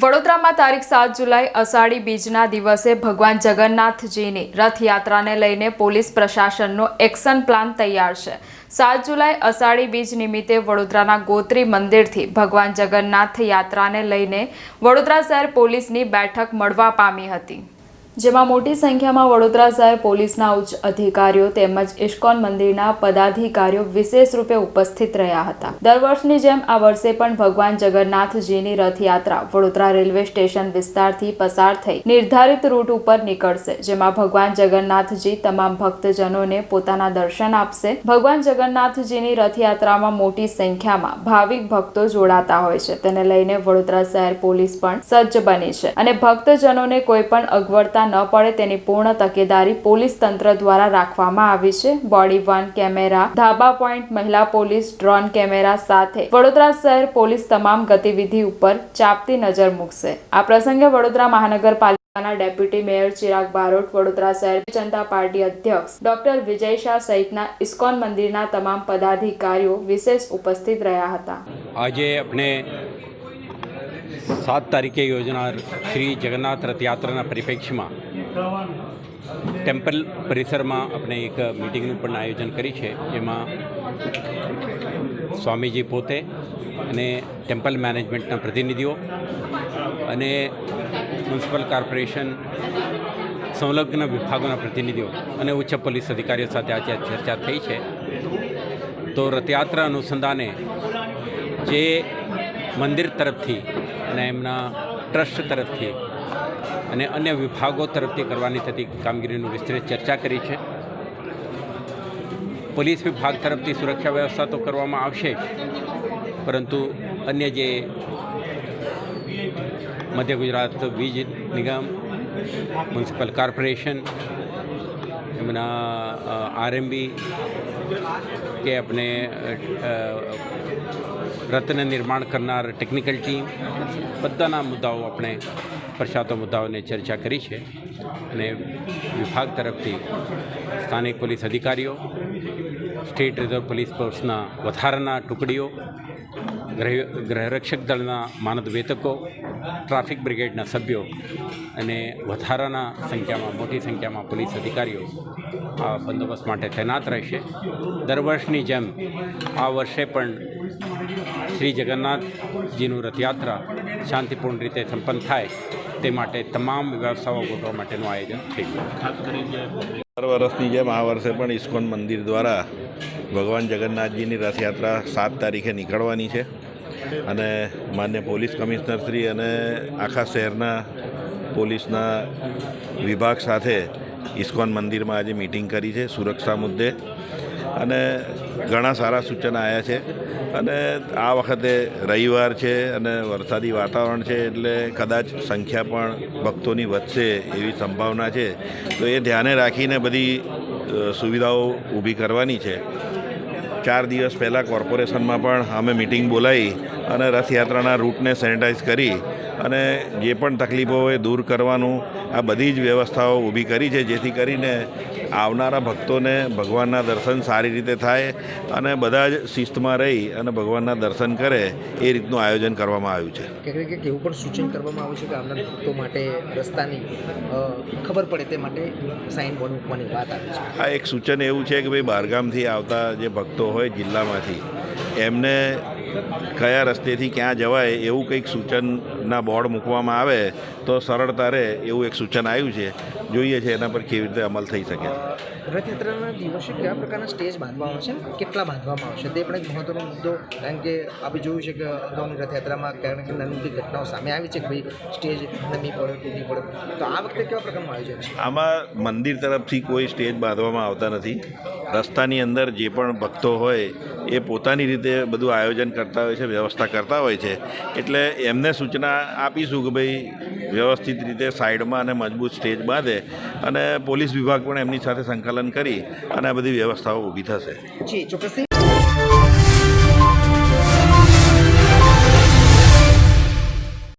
વડોદરામાં તારીખ સાત જુલાઈ અષાઢી બીજના દિવસે ભગવાન જગન્નાથજીની રથયાત્રાને લઈને પોલીસ પ્રશાસનનો એક્શન પ્લાન તૈયાર છે. સાત જુલાઈ અષાઢી બીજ નિમિત્તે વડોદરાના ગોત્રી મંદિરથી ભગવાન જગન્નાથ યાત્રાને લઈને વડોદરા શહેર પોલીસની બેઠક મળવા પામી હતી. જેમાં મોટી સંખ્યામાં વડોદરા શહેર પોલીસના ઉચ્ચ અધિકારીઓ તેમજ ઇસ્કોન મંદિરના પદાધિકારીઓ વિશેષ રૂપે ઉપસ્થિત રહ્યા હતા. દર વર્ષની જેમ આ વર્ષે પણ ભગવાન જગન્નાથજીની રથયાત્રા વડોદરા રેલવે સ્ટેશન વિસ્તારથી પસાર થઈ નિર્ધારિત રૂટ ઉપર નીકળશે, જેમાં ભગવાન જગન્નાથજી તમામ ભક્તજનોને પોતાના દર્શન આપશે. ભગવાન જગન્નાથજીની રથયાત્રામાં મોટી સંખ્યામાં ભાવિક ભક્તો જોડાતા હોય છે. તેને લઈને વડોદરા શહેર પોલીસ પણ સજ્જ બની છે અને ભક્તજનોને કોઈ પણ અગવડતા ન પડે તેની પૂર્ણ તકેદારી પોલીસ તંત્ર દ્વારા રાખવામાં આવી છે. બોડી વન કેમેરા, ધાબા પોઈન્ટ, મહિલા પોલીસ, ડ્રોન કેમેરા સાથે વડોદરા શહેર પોલીસ તમામ ગતિવિધિ ઉપર ચાપતી નજર મૂકશે. આ પ્રસંગે વડોદરા મહાનગરપાલિકાના ડેપ્યુટી મેયર ચિરાગ બારોટ, વડોદરા શહેર જનતા પાર્ટી અધ્યક્ષ ડોક્ટર વિજય શાહ સહિતના ઇસ્કોન મંદિરના તમામ પદાધિકારીઓ વિશેષ ઉપસ્થિત રહ્યા હતા. આજે આપણે સાત તારીખે યોજનાર શ્રી જગન્નાથ રથયાત્રાના પરિપ્રેક્ષ્યમાં ટેમ્પલ પરિસરમાં આપણે એક મિટિંગનું પણ આયોજન કરી છે. જેમાં સ્વામીજી પોતે અને ટેમ્પલ મેનેજમેન્ટના પ્રતિનિધિઓ અને મ્યુનિસિપલ કોર્પોરેશન સંલગ્ન વિભાગોના પ્રતિનિધિઓ અને ઉચ્ચ પોલીસ અધિકારીઓ સાથે આજે ચર્ચા થઈ છે. તો રથયાત્રા અનુસંધાને જે મંદિર તરફથી અને એમના ટ્રસ્ટ તરફથી અને અન્ય વિભાગો તરફથી કરવાની થતી કામગીરીનું વિસ્તૃત ચર્ચા કરી છે. પોલીસ વિભાગ તરફથી સુરક્ષા વ્યવસ્થા તો કરવામાં આવશે જ, પરંતુ અન્ય જે મધ્ય ગુજરાત વીજ નિગમ, મ્યુનિસિપલ કોર્પોરેશન, એમના આરએમબી કે આપણે રત્ન નિર્માણ કરનાર ટેકનિકલ ટીમ બધાના મુદ્દાઓ આપણે પ્રશાતો મુદ્દાઓને ચર્ચા કરી છે અને વિભાગ તરફથી સ્થાનિક પોલીસ અધિકારીઓ સ્ટેટ રિઝર્વ પોલીસ ફોર્સના વધારાના ટુકડીઓ, ગ્રહ, ગ્રહરક્ષક દળના માનદ વેતકો ટ્રાફિક બ્રિગેડના સભ્યો અને વધારાના સંખ્યામાં, મોટી સંખ્યામાં પોલીસ અધિકારીઓ આ બંદોબસ્ત માટે તૈનાત રહેશે. દર વર્ષની જેમ આ વર્ષે પણ શ્રી જગન્નાથજીનું રથયાત્રા શાંતિપૂર્ણ રીતે સંપન્ન થાય તે માટે તમામ વ્યવસ્થાઓ ગોઠવવા માટેનું આયોજન થઈ ગયું. દર વર્ષની જેમ આ વર્ષે પણ ઇસ્કોન મંદિર દ્વારા ભગવાન જગન્નાથજીની રથયાત્રા સાત તારીખે નીકળવાની છે અને માન્ય પોલીસ કમિશનર શ્રી અને આખા શહેરના પોલીસના વિભાગ સાથે ઇસ્કોન મંદિરમાં આજે મિટિંગ કરી છે સુરક્ષા મુદ્દે. અને ઘણા સારા સૂચન આવ્યા છે. અને આ વખતે રવિવાર છે અને વરસાદી વાતાવરણ છે એટલે કદાચ સંખ્યા પણ ભક્તોની વધશે એવી સંભાવના છે. તો એ ધ્યાને રાખીને બધી સુવિધાઓ ઊભી કરવાની છે. ચાર દિવસ પહેલાં કોર્પોરેશનમાં પણ અમે મિટિંગ બોલાવી અને રથયાત્રાના રૂટને સેનિટાઈઝ કરી અને જે પણ તકલીફો હોય દૂર કરવાનું આ બધી જ વ્યવસ્થાઓ ઊભી કરી છે જેથી કરીને આવનારા ભક્તોને ભગવાનના દર્શન સારી રીતે થાય અને બધા જ શિસ્તમાં રહી અને ભગવાનના દર્શન કરે એ રીતનું આયોજન કરવામાં આવ્યું છે. ક્યાંક ક્યાંક એવું પણ સૂચન કરવામાં આવ્યું છે કે આવનાર ભક્તો માટે રસ્તાની ખબર પડે તે માટે સાઇન બોર્ડ મૂકવાની વાત આવી છે. આ એક સૂચન એવું છે કે ભાઈ બહારગામથી આવતા જે ભક્તો હોય જિલ્લામાંથી એમને કયા રસ્તેથી ક્યાં જવાય એવું કંઈક સૂચનના બોર્ડ મૂકવામાં આવે તો સરળતા રહે એવું એક સૂચન આવ્યું છે. જોઈએ છે એના પર કેવી રીતે અમલ થઈ શકે છે. રથયાત્રાના દિવસે કયા પ્રકારના સ્ટેજ બાંધવામાં આવશે કેટલા બાંધવામાં આવશે? તે પણ એક મહત્વનો મુદ્દો, કારણ કે આપણે જોયું છે કે અગાઉની રથયાત્રામાં કારણ કે નાની ઘટનાઓ સામે આવી છે કે ભાઈ સ્ટેજ નમી પડે તૂટી પડે. તો આ વખતે કેવા પ્રકારનું આયોજન છે? આમાં મંદિર તરફથી કોઈ સ્ટેજ બાંધવામાં આવતા નથી. રસ્તાની અંદર જે પણ ભક્તો હોય એ પોતાની રીતે બધું આયોજન કરતા હોય છે, વ્યવસ્થા કરતા હોય છે. એટલે એમને સૂચના આપીશું કે ભાઈ વ્યવસ્થિત રીતે સાઈડમાં અને મજબૂત સ્ટેજ બાંધે અને પોલીસ વિભાગ પણ એમની સાથે સંકલન કરી અને આ બધી વ્યવસ્થાઓ ઊભી થશે.